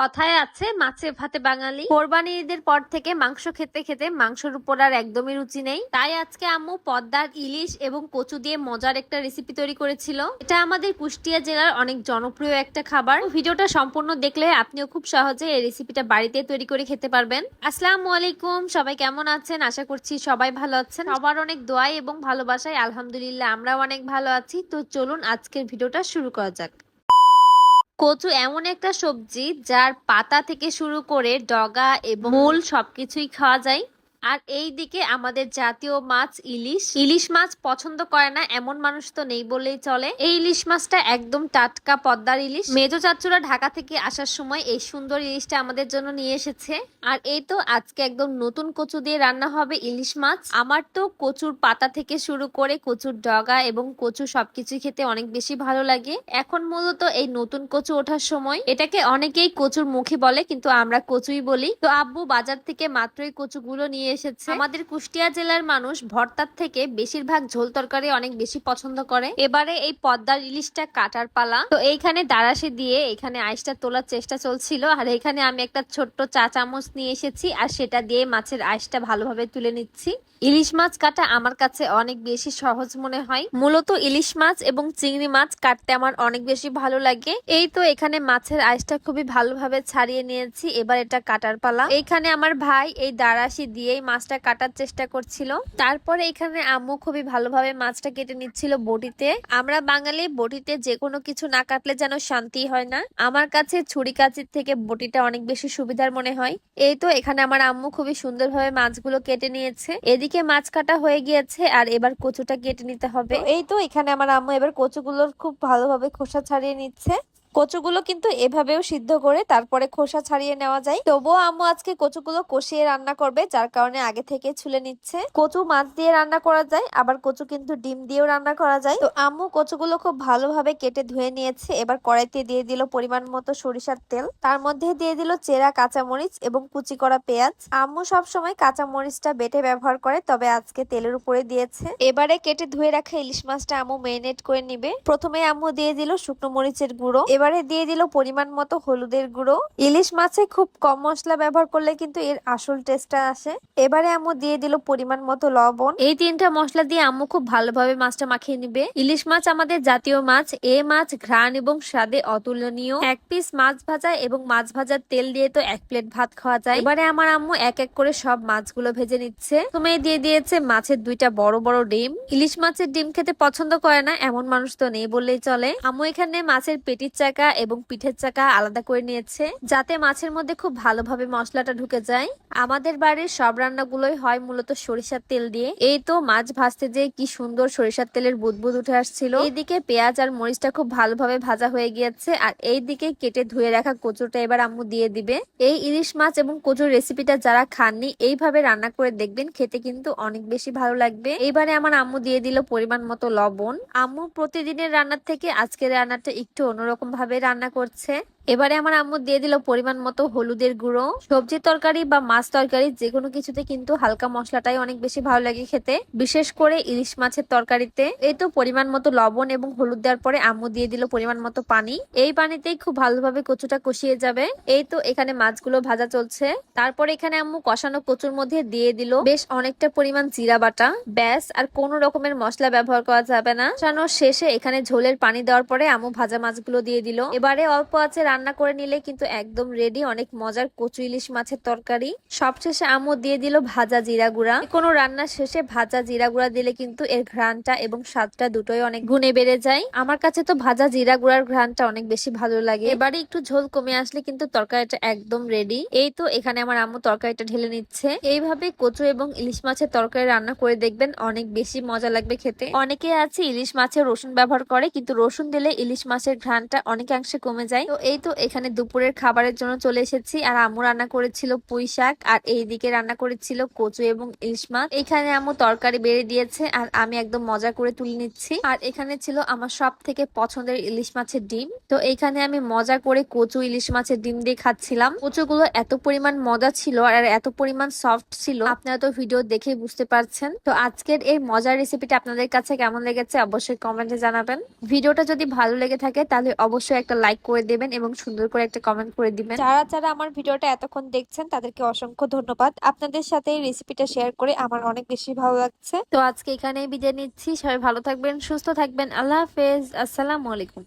কথায় আছে, মাছে ভাতে বাঙালি। কোরবানি ঈদের পর থেকে মাংস খেতে খেতে মাংসের উপর আর একদমই রুচি নেই। তাই আজকে আম্মু পদ্মার ইলিশ এবং কচু দিয়ে মজার একটা রেসিপি তৈরি করেছিল। এটা আমাদের কুষ্টিয়া জেলার অনেক জনপ্রিয় একটা খাবার। ভিডিওটা সম্পূর্ণ দেখলে আপনিও খুব সহজে এই রেসিপিটা বাড়িতে তৈরি করে খেতে পারবেন। আসসালামু আলাইকুম, সবাই কেমন আছেন? আশা করছি সবাই ভালো আছেন। সবার অনেক দোয়াই এবং ভালোবাসায় আলহামদুলিল্লাহ, আমরাও অনেক ভালো আছি। তো চলুন আজকের ভিডিওটা শুরু করা যাক। কচু এমন একটা সবজি যার পাতা থেকে শুরু করে ডগা এবং মূল সবকিছুই খাওয়া যায়। আর এই দিকে আমাদের জাতীয় মাছ ইলিশ। ইলিশ মাছ পছন্দ করে না, এমন মানুষ তো নেই বলেই চলে। এই ইলিশ মাছটা একদম টাটকা পদ্মার ইলিশ। মেজো চাচুরা ঢাকা থেকে আসার সময় এই সুন্দর ইলিশটা আমাদের জন্য নিয়ে এসেছে। আর এই তো আজকে একদম নতুন কচু দিয়ে রান্না হবে ইলিশ মাছ। আমার তো কচুর পাতা থেকে শুরু করে কচুর ডগা এবং কচু সবকিছু খেতে অনেক বেশি ভালো লাগে। এখন মূলত এই নতুন কচু ওঠার সময় এটাকে অনেকেই কচুর মুখে বলে, কিন্তু আমরা কচুই বলি। তো আব্বু বাজার থেকে মাত্রই কচুগুলো নিয়ে এসেছে। আমাদের কুষ্টিয়া জেলার মানুষ ভর্তার থেকে বেশিরভাগ ঝোল তরকারি অনেক বেশি পছন্দ করে। এবারে এই পদ্মার ইলিশটা কাটার পালা। তো এইখানে দারাসে দিয়ে এখানে আইসটা তোলার চেষ্টা চলছিল। আর এখানে আমি একটা ছোট্ট চা চামচ নিয়ে এসেছি আর সেটা দিয়ে মাছের আইসটা ভালোভাবে তুলে নিচ্ছি। ইলিশ মাছ কাটা আমার কাছে অনেক বেশি সহজ মনে হয়। মূলত ইলিশ মাছ এবং চিংড়ি মাছ কাটতে আমার অনেক বেশি ভালো লাগে। এই তো এখানে মাছের আইসটা খুবই ভালোভাবে ছাড়িয়ে নিয়েছি। এবার এটা কাটার পালা। এইখানে আমার ভাই এই দাঁড়াশি দারাসি দিয়েই মাছটা কাটার চেষ্টা করছিল। তারপরে এখানে আম্মু খুবই ভালোভাবে মাছটা কেটে নিচ্ছিল বটিতে। আমরা বাঙালি, বটিতে যে কোনো কিছু না কাটলে যেন শান্তি হয় না। আমার কাছে ছুরি কাচির থেকে বটিটা অনেক বেশি সুবিধার মনে হয়। এই তো এখানে আমার আম্মু খুবই সুন্দরভাবে মাছগুলো কেটে নিয়েছে। এদিকে মাছ কাটা হয়ে গিয়েছে আর এবার কচুটা কেটে নিতে হবে। এই তো এখানে আমার আম্মু এবার কচুগুলোর খুব ভালোভাবে খোসা ছাড়িয়ে নিচ্ছে। কচুগুলো কিন্তু এভাবেও সিদ্ধ করে তারপরে খোসা ছাড়িয়ে নেওয়া যায়। তবুও আম্মু আজকে কচুগুলো কষিয়ে রান্না করবে, যার কারণে আগে থেকে ছুলে নিচ্ছে। কচু মাছ দিয়ে রান্না করা যায়, আবার কচু কিন্তু ডিম দিয়েও রান্না করা যায়। তো আম্মু কচুগুলো খুব ভালোভাবে কেটে ধুয়ে নিয়েছে, এবার কড়াইতে দিয়ে দিল পরিমাণ মতো সরিষার তেল। তার মধ্যে দিয়ে দিল চেরা কাঁচামরিচ এবং কুচি করা পেঁয়াজ। আম্মু সব সময় কাঁচামরিচটা বেটে ব্যবহার করে, তবে আজকে তেলের উপরে দিয়েছে। এবারে কেটে ধুয়ে রাখা ইলিশ মাছটা আম্মু মেরিনেট করে নিবে। প্রথমে আম্মু দিয়ে দিল শুকনো মরিচের গুঁড়ো। এবারে দিয়ে দিল পরিমাণ মতো হলুদের গুঁড়ো। ইলিশ মাছে খুব কম মশলা ব্যবহার করলে কিন্তু এর আসল টেস্টটা আসে। এবারে আম্মু দিয়ে দিল পরিমাণ মতো লবণ। এই তিনটা মশলা দিয়ে আম্মু খুব ভালোভাবে মাছটা মাখিয়ে নিবে। ইলিশ মাছ আমাদের জাতীয় মাছ। এ মাছ ঘ্রাণ এবং স্বাদে অতুলনীয়। এক পিস মাছ ভাজা এবং মাছ ভাজার তেল দিয়ে তো এক প্লেট ভাত খাওয়া যায়। এবারে আমার আম্মু এক এক করে সব মাছগুলো ভেজে নিচ্ছে। তুমি দিয়ে দিয়েছে মাছের দুইটা বড় বড় ডিম। ইলিশ মাছের ডিম খেতে পছন্দ করে না, এমন মানুষ তো নেই বললেই চলে। আম্মু এখানে মাছের পেটির চাকা এবং পিঠের চাকা আলাদা করে নিয়েছে, যাতে মাছের মধ্যে খুব ভালোভাবে মশলাটা ঢুকে যায়। আমাদের বাড়ির সব রান্নাগুলোই হয় মূলত সরিষার তেল দিয়ে। এই তো মাছ ভাজতে যে কি সুন্দর সরিষার তেলের বুদবুদ উঠে আসছিল। এইদিকে পেঁয়াজ আর মরিচটা খুব ভালোভাবে ভাজা হয়ে গিয়েছে, আর এই দিকে কেটে ধুয়ে রাখা কচুটা এবার আম্মু দিয়ে দিবে। এই ইলিশ মাছ এবং কচুর রেসিপিটা যারা খাননি, এইভাবে রান্না করে দেখবেন, খেতে কিন্তু অনেক বেশি ভালো লাগবে। এইবারে আমার আম্মু দিয়ে দিল পরিমাণ মতো লবণ। আম্মু প্রতিদিনের রান্নার থেকে আজকের রান্নাটা একটু অন্যরকম ভাবে রান্না করছে। এবারে আমার আম্মু দিয়ে দিল পরিমাণ মতো হলুদের গুঁড়ো। সবজি তরকারি বা মাছ তরকারি যে কোনো কিছুতে কিন্তু হালকা মশলাটাই অনেক বেশি ভালো লাগে খেতে। বিশেষ করে ইলিশ মাছের তরকারিতে। এই তো পরিমাণ মতো লবণ এবং হলুদ দেওয়ার পরে আম্মু দিয়ে দিল পরিমাণ মতো পানি। এই পানিতেই খুব ভালোভাবে কচুটা কষিয়ে যাবে। এই তো এখানে মাছগুলো ভাজা চলছে। তারপর এখানে আম্মু কষানো কচুর মধ্যে দিয়ে দিল বেশ অনেকটা পরিমাণ জিরা বাটা। ব্যাস, আর কোনো রকমের মশলা ব্যবহার করা যাবে না। কষানোর শেষে এখানে ঝোলের পানি দেওয়ার পরে আম্মু ভাজা মাছগুলো দিয়ে দিল। এবারে অল্প আছে রান্না করে নিলে কিন্তু একদম রেডি অনেক মজার কচু ইলিশ মাছের তরকারি। সবশেষে আম্মু দিয়ে দিল ভাজা জিরা গুঁড়া। কোনো রান্নার শেষে ভাজা জিরা গুঁড়া দিলে কিন্তু এর ঘ্রাণটা এবং স্বাদটা দুটোই অনেক গুণে বেড়ে যায়। আমার কাছে তো ভাজা জিরা গুঁড়ার ঘ্রাণটা অনেক বেশি ভালো লাগে। এবারে একটু ঝোল কমে আসলে কিন্তু তরকারিটা একদম রেডি এই তো এখানে আমার আম্মু তরকারিটা ঢেলে নিচ্ছে। এইভাবে কচু এবং ইলিশ মাছের তরকারি রান্না করে দেখবেন অনেক বেশি মজা লাগবে খেতে। অনেকে আছে ইলিশ মাছের রসুন ব্যবহার করে, কিন্তু রসুন দিলে ইলিশ মাছের ঘ্রাণটা অনেকাংশে কমে যায়। তো এই তো এখানে দুপুরের খাবারের জন্য চলে এসেছি। আর আম্মু রান্না করেছিল পুঁই শাক, আর এইদিকে রান্না করেছিল কচু এবং ইলিশ মাছ। এখানে আম্মু তরকারি বেড়ে দিয়েছে, আর আমি একদম মজা করে তুলে নিচ্ছি। আর এখানে ছিল আমার সব থেকে পছন্দের ইলিশ মাছের ডিম। তো এখানে আমি মজা করে কচু, ইলিশ মাছের ডিম দিয়ে খাচ্ছিলাম। কচুগুলো এত পরিমাণ মজা ছিল, আর এত পরিমাণ সফট ছিল, আপনারা তো ভিডিও দেখেই বুঝতে পারছেন। তো আজকের এই মজার রেসিপিটা আপনাদের কাছে কেমন লেগেছে অবশ্যই কমেন্টে জানাবেন। ভিডিওটা যদি ভালো লেগে থাকে, তাহলে অবশ্যই একটা লাইক করে দেবেন এবং এবং সুন্দর করে একটা কমেন্ট করে দিবেন। যারা যারা আমার ভিডিওটা এতক্ষণ দেখছেন, তাদেরকে অসংখ্য ধন্যবাদ। আপনাদের সাথে এই রেসিপিটা শেয়ার করে আমার অনেক বেশি ভালো লাগছে। তো আজকে এখানেই বিদায় নিচ্ছি। সবাই ভালো থাকবেন, সুস্থ থাকবেন। আল্লাহ হাফেজ। আসসালামু আলাইকুম।